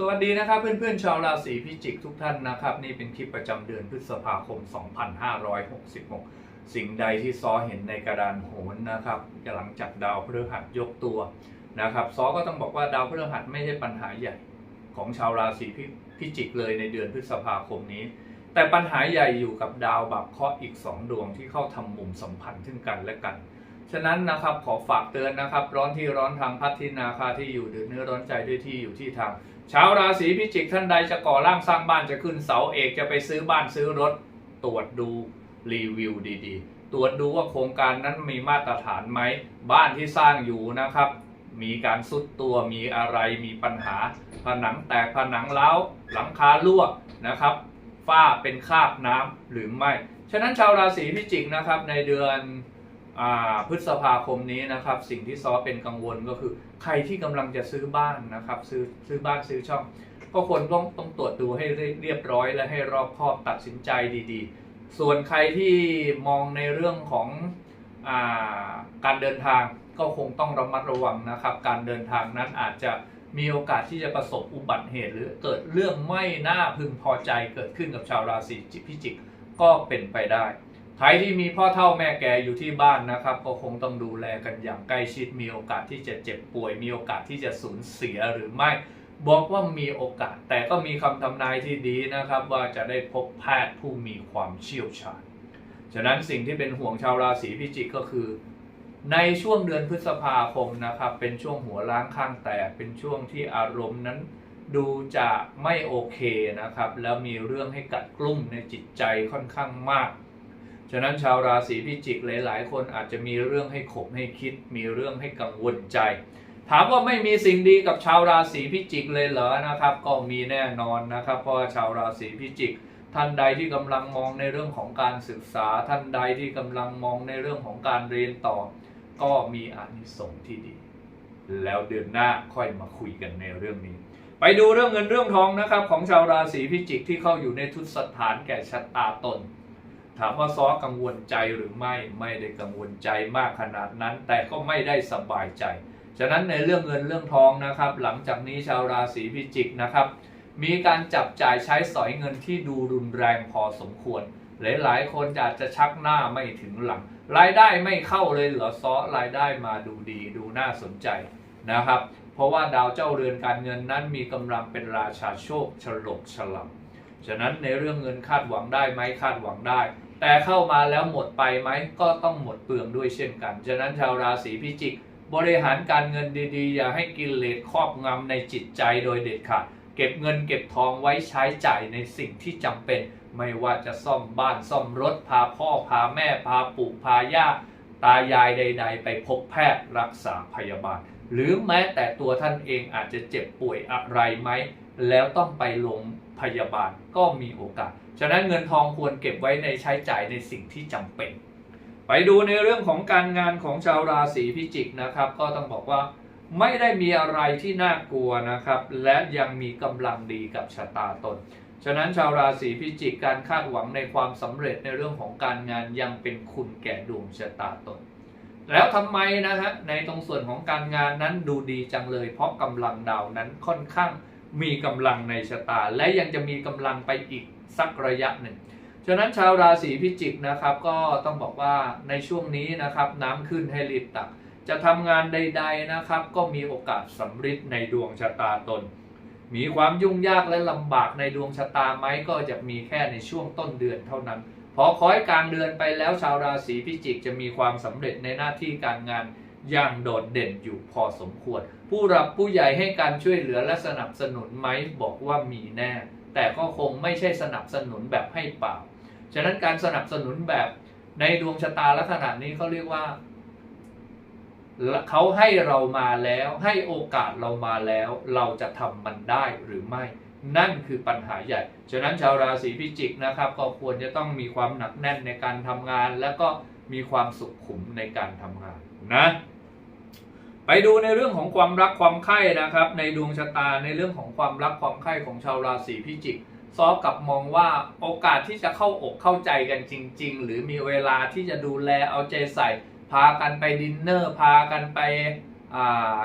สวัสดีนะครับเพื่อนๆชาวราศีพิจิกทุกท่านนะครับ นี่เป็นคลิปประจำเดือนพฤษภาคม 2566 สิ่งใดที่ซอเห็นในกระดานโหนนะครับหลังจากดาวพฤหัสยกตัวนะครับซอก็ต้องบอกว่าดาวพฤหัสไม่ใช่ปัญหาใหญ่ของชาวราศีพิพจิกเลยในเดือนพฤษภาคมนี้ แต่ปัญหาใหญ่อยู่กับดาวบักเคราะห์อีก 2 ดวงที่เข้าทำมุมสัมพันธ์ซึ่งกันและกันฉะนั้นนะครับขอฝากเตือนนะครับ ร้อนที่ร้อนทางพัฒทินาคาที่อยู่เดือเนื้อร้อนใจด้วยที่อยู่ที่ทาง ชาวราศีพิจิกท่านใดจะก่อร่างสร้างบ้านจะขึ้นเสาเอกจะไปซื้อบ้านซื้อรถ ตรวจดูรีวิวดีๆ ตรวจดูว่าโครงการนั้นมีมาตรฐานไหม บ้านที่สร้างอยู่นะครับ มีการซุดตัวมีอะไรมีปัญหา ผนังแตกผนังเล้าวหลังคารั่วนะครับฝ้าเป็นคราบน้ำหรือไม่ ฉะนั้นชาวราศีพิจิกนะครับในเดือน พฤษภาคมนี้นะครับสิ่งที่ซอเป็นกังวลก็คือ ใครที่กำลังจะซื้อบ้านนะครับซื้อซื้อบ้านซื้อช่อง ก็ควรต้องต้องตรวจดูให้เรียบร้อยและให้รอบคอบตัดสินใจดีๆ ส่วนใครที่มองในเรื่องของอาการเดินทางก็คงต้องระมัดระวังนะครับ การเดินทางนั้นอาจจะมีโอกาสที่จะประสบอุบัติเหตุ หรือเกิดเรื่องไม่น่าพึงพอใจเกิดขึ้นกับชาวราศีพิจิกก็เป็นไปได้ ใครที่มีพ่อเฒ่าแม่แก่อยู่ที่บ้านนะครับ ก็คงต้องดูแลกันอย่างใกล้ชิด มีโอกาสที่จะเจ็บป่วย มีโอกาสที่จะสูญเสียหรือไม่บอกว่ามีโอกาส แต่ก็มีคำทำนายที่ดีนะครับ ว่าจะได้พบแพทย์ผู้มีความเชี่ยวชาญ ฉะนั้นสิ่งที่เป็นห่วงชาวราศีพิจิกก็คือ ในช่วงเดือนพฤษภาคมนะครับ เป็นช่วงหัวล้างข้างแตกเป็นช่วงที่อารมณ์นั้นดูจะไม่โอเคนะครับ แล้วมีเรื่องให้กัดกลุ้มในจิตใจค่อนข้างมาก ฉะนั้นชาวราศีพิจิกหลาย ๆ คนอาจจะมีเรื่องให้ขบให้คิด มีเรื่องให้กังวลใจ ถามว่าไม่มีสิ่งดีกับชาวราศีพิจิกเลยเหรอนะครับ ก็มีแน่นอนนะครับ เพราะชาวราศีพิจิก ท่านใดที่กำลังมองในเรื่องของการศึกษา ท่านใดที่กำลังมองในเรื่องของการเรียนต่อ ก็มีอานิสงส์ที่ดี แล้วเดือนหน้าค่อยมาคุยกันในเรื่องนี้ ไปดูเรื่องเงินเรื่องทองนะครับ ของชาวราศีพิจิกที่เข้าอยู่ในทุตสถานแก่ชะตาตน ถามว่าซ้อกังวลใจหรือไม่ไม่ได้กังวลใจมากขนาดนั้น แต่ก็ไม่ได้สบายใจ ฉะนั้นในเรื่องเงินเรื่องทองนะครับ หลังจากนี้ชาวราศีพิจิกนะครับ มีการจับจ่ายใช้สอยเงินที่ดูรุนแรงพอสมควร หลายๆ คนอาจจะชักหน้าไม่ถึงหลัง รายได้ไม่เข้าเลยเหรอซ้อรายได้มาดูดีดูน่าสนใจนะครับ เพราะว่าดาวเจ้าเรือนการเงินนั้นมีกำลังเป็นราชาโชคฉลกฉลำฉะนั้นในเรื่องเงินคาดหวังได้ไหมคาดหวังได้ แต่เข้ามาแล้วหมดไปไหมก็ต้องหมดเปลืองด้วยเช่นกัน ฉะนั้นชาวราศีพิจิก บริหารการเงินดีๆ อย่าให้กิเลสครอบงำในจิตใจโดยเด็ดขาดเก็บเงินเก็บทองไว้ใช้จ่ายในสิ่งที่จำเป็น ไม่ว่าจะซ่อมบ้านซ่อมรถพาพ่อพาแม่พาปู่พาย่าตายายใด ๆ ไปพบแพทย์รักษาพยาบาล หรือแม้แต่ตัวท่านเองอาจจะเจ็บป่วยอะไรไหม แล้วต้องไปลงพยาบาลก็มีโอกาส ฉะนั้นเงินทองควรเก็บไว้ในใช้จ่ายในสิ่งที่จำเป็น ไปดูในเรื่องของการงานของชาวราศีพิจิกนะครับ ก็ต้องบอกว่าไม่ได้มีอะไรที่น่ากลัวนะครับ และยังมีกำลังดีกับชะตาตน ฉะนั้นชาวราศีพิจิกการคาดหวังในความสำเร็จในเรื่องของการงานยังเป็นคุณแก่ดวงชะตาตน แล้วทำไมนะฮะในตรงส่วนของการงานนั้นดูดีจังเลย เพราะกำลังดาวนั้นค่อนข้าง มีกำลังในชะตา และยังจะมีกำลังไปอีกสักระยะหนึ่ง ฉะนั้นชาวราศีพิจิกนะครับ ก็ต้องบอกว่าในช่วงนี้นะครับน้ำขึ้นให้รีบตัก จะทำงานใด ๆนะครับ ก็มีโอกาสสำฤทธิ์ในดวงชะตาตน มีความยุ่งยากและลำบากในดวงชะตาไหมก็จะมีแค่ในช่วงต้นเดือนเท่านั้น พอคอยกลางเดือนไปแล้วชาวราศีพิจิกจะมีความสำเร็จในหน้าที่การงาน ย่างโดดเด่นอยู่พอสมควร ผู้รับผู้ใหญ่ให้การช่วยเหลือและสนับสนุนไหมบอกว่ามีแน่ แต่ก็คงไม่ใช่สนับสนุนแบบให้เปล่า ฉะนั้นการสนับสนุนแบบในดวงชะตาลักษณะนี้เขาเรียกว่าเขาให้เรามาแล้ว ให้โอกาสเรามาแล้ว เราจะทำมันได้หรือไม่ นั่นคือปัญหาใหญ่ ฉะนั้นชาวราศีพิจิกนะครับ ก็ควรจะต้องมีความหนักแน่นในการทำงาน แล้วก็มีความสุขขุมในการทำงานนะ ไปดูในเรื่องของความรักความใคร่นะครับ ในดวงชะตาในเรื่องของความรักความใคร่ของชาวราศีพิจิกซอกับมองว่าโอกาสที่จะเข้าอกเข้าใจกันจริง ๆ หรือมีเวลาที่จะดูแลเอาใจใส่ พากันไปดินเนอร์ พากันไปา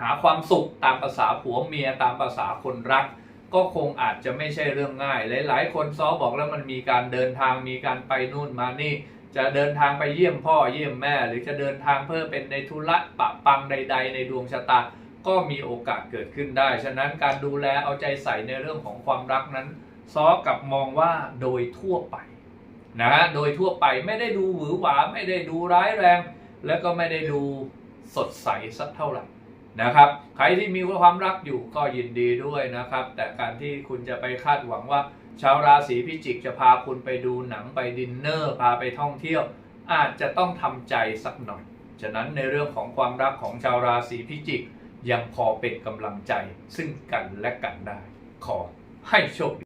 หาความสุขตามภาษาผัวเมียตามภาษาคนรัก ก็คงอาจจะไม่ใช่เรื่องง่าย หลาย ๆ คนซ้อบอกแล้วมันมีการเดินทางมีการไปนู่นมานี่ จะเดินทางไปเยี่ยมพ่อเยี่ยมแม่ หรือจะเดินทางเพื่อเป็นในธุระปะปังใด ๆ ในดวงชะตาก็มีโอกาสเกิดขึ้นได้ ฉะนั้นการดูแลเอาใจใส่ในเรื่องของความรักนั้นซ้อกับมองว่าโดยทั่วไปนะฮะโดยทั่วไปไม่ได้ดูหวือหวาไม่ได้ดูร้ายแรง แล้วก็ไม่ได้ดูสดใสสักเท่าไหร่นะครับใครที่มีความรักอยู่ก็ยินดีด้วยนะครับ แต่การที่คุณจะไปคาดหวังว่า ชาวราศีพิจิกจะพาคุณไปดูหนังไปดินเนอร์ พาไปท่องเที่ยว อาจจะต้องทำใจสักหน่อย ฉะนั้นในเรื่องของความรักของชาวราศีพิจิก ยังพอเป็นกำลังใจซึ่งกันและกันได้ ขอให้โชคดี